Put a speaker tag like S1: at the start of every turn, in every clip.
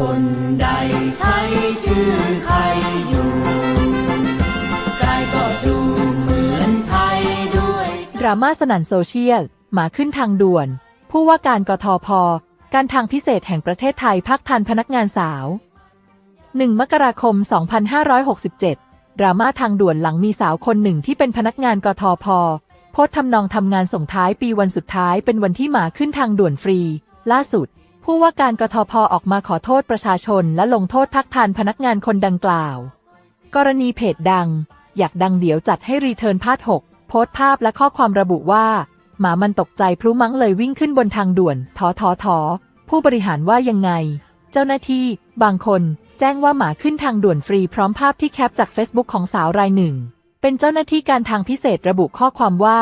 S1: คนใดใช้ชื่อใครอยู่กายก็ดูเหมือนไทยด้วย
S2: ดราม่าสนั่นโซเชียลหมาขึ้นทางด่วน ผู้ว่าการกทพ การทางพิเศษแห่งประเทศไทยพักทันพนักงานสาว 1 มกราคม 2567 ดราม่าทางด่วนหลังมีสาวคนหนึ่งที่เป็นพนักงานกทพโพสทำนองทำงานส่งท้ายปีวันสุดท้ายเป็นวันที่หมาขึ้นทางด่วนฟรี ล่าสุด ผู้ว่าการกทพออกมาขอโทษประชาชนและลงโทษพักทันพนักงานคนดังกล่าว กรณีเพจดัง อยากดังเดี๋ยวจัดให้รีเทิร์นพาด6โพสต์ภาพและข้อความระบุว่า หมามันตกใจพลุมั้งเลยวิ่งขึ้นบนทางด่วนทอทอทอผู้บริหารว่ายังไง เจ้าหน้าที่ บางคน แจ้งว่าหมาขึ้นทางด่วนฟรีพร้อมภาพที่แคปจาก Facebook ของสาวรายหนึ่ง เป็นเจ้าหน้าที่การทางพิเศษระบุข้อความว่า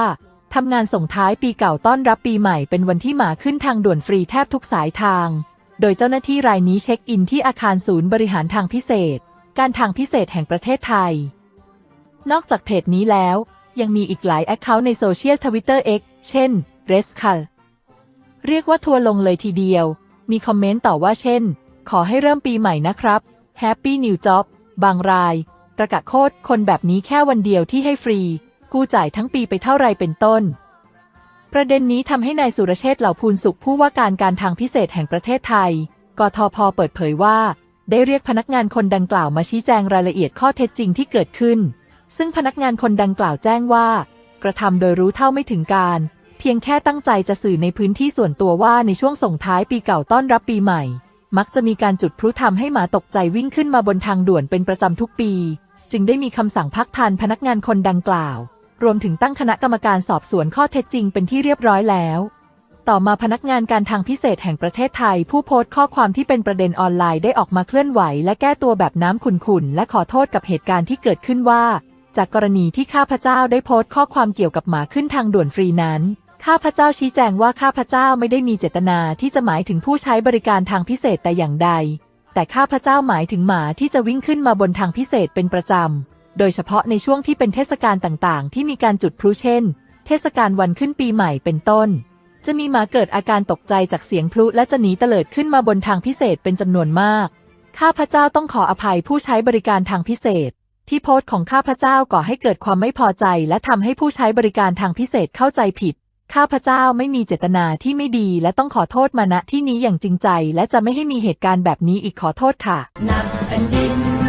S2: ทำงานส่งท้ายปีเก่าต้อนรับปีใหม่เป็นวันที่หมาขึ้นทางด่วนฟรีแทบทุกสายทาง โดยเจ้าหน้าที่รายนี้เช็คอินที่อาคารศูนย์บริหารทางพิเศษ การทางพิเศษแห่งประเทศไทย นอกจากเพจนี้แล้ว ยังมีอีกหลายแอคเคาท์ในโซเชียลทวิตเตอร์ X เช่น r e s c a l เรียกว่าทัวร์ลงเลยทีเดียว มีคอมเมนต์ต่อว่าเช่น ขอให้เริ่มปีใหม่นะครับ Happy New Job บางราย ตระกะโคตรคนแบบนี้แค่วันเดียวที่ให้ฟรี กูจ่ายทั้งปีไปเท่าไรเป็นต้น ประเด็นนี้ทำให้นายสุรเชษฐ์เหล่าพูนสุขผู้ว่าการการทางพิเศษแห่งประเทศไทย กทพเปิดเผยว่า ได้เรียกพนักงานคนดังกล่าวมาชี้แจงรายละเอียดข้อเท็จจริงที่เกิดขึ้น ซึ่งพนักงานคนดังกล่าวแจ้งว่า กระทำโดยรู้เท่าไม่ถึงการ เพียงแค่ตั้งใจจะสื่อในพื้นที่ส่วนตัวว่าในช่วงส่งท้ายปีเก่าต้อนรับปีใหม่ มักจะมีการจุดพลุทำให้หมาตกใจวิ่งขึ้นมาบนทางด่วนเป็นประจำทุกปี จึงได้มีคำสั่งพักทันพนักงานคนดังกล่าว รวมถึงตั้งคณะกรรมการสอบสวนข้อเท็จจริงเป็นที่เรียบร้อยแล้ว ต่อมาพนักงานการทางพิเศษแห่งประเทศไทย ผู้โพสต์ข้อความที่เป็นประเด็นออนไลน์ได้ออกมาเคลื่อนไหว และแก้ตัวแบบน้ำขุ่นๆและขอโทษกับเหตุการณ์ที่เกิดขึ้นว่า จากกรณีที่ข้าพเจ้าได้โพสต์ข้อความเกี่ยวกับหมาขึ้นทางด่วนฟรีนั้นข้าพเจ้าชี้แจงว่าข้าพเจ้าไม่ได้มีเจตนาที่จะหมายถึงผู้ใช้บริการทางพิเศษแต่อย่างใด แต่ข้าพเจ้าหมายถึงหมาที่จะวิ่งขึ้นมาบนทางพิเศษเป็นประจำ โดยเฉพาะในช่วงที่เป็นเทศกาลต่างๆ ที่มีการจุดพลุเช่น เทศกาลวันขึ้นปีใหม่เป็นต้น จะมีหมาเกิดอาการตกใจจากเสียงพลุและจะหนีเตลิดขึ้นมาบนทางพิเศษเป็นจำนวนมาก ข้าพเจ้าต้องขออภัยผู้ใช้บริการทางพิเศษ ที่โพสต์ของข้าพเจ้าก่อให้เกิดความไม่พอใจ และทำให้ผู้ใช้บริการทางพิเศษเข้าใจผิด ข้าพเจ้าไม่มีเจตนาที่ไม่ดี และต้องขอโทษมาณที่นี้อย่างจริงใจ และจะไม่ให้มีเหตุการณ์แบบนี้อีกขอโทษค่ะ
S1: นับแผ่นดิน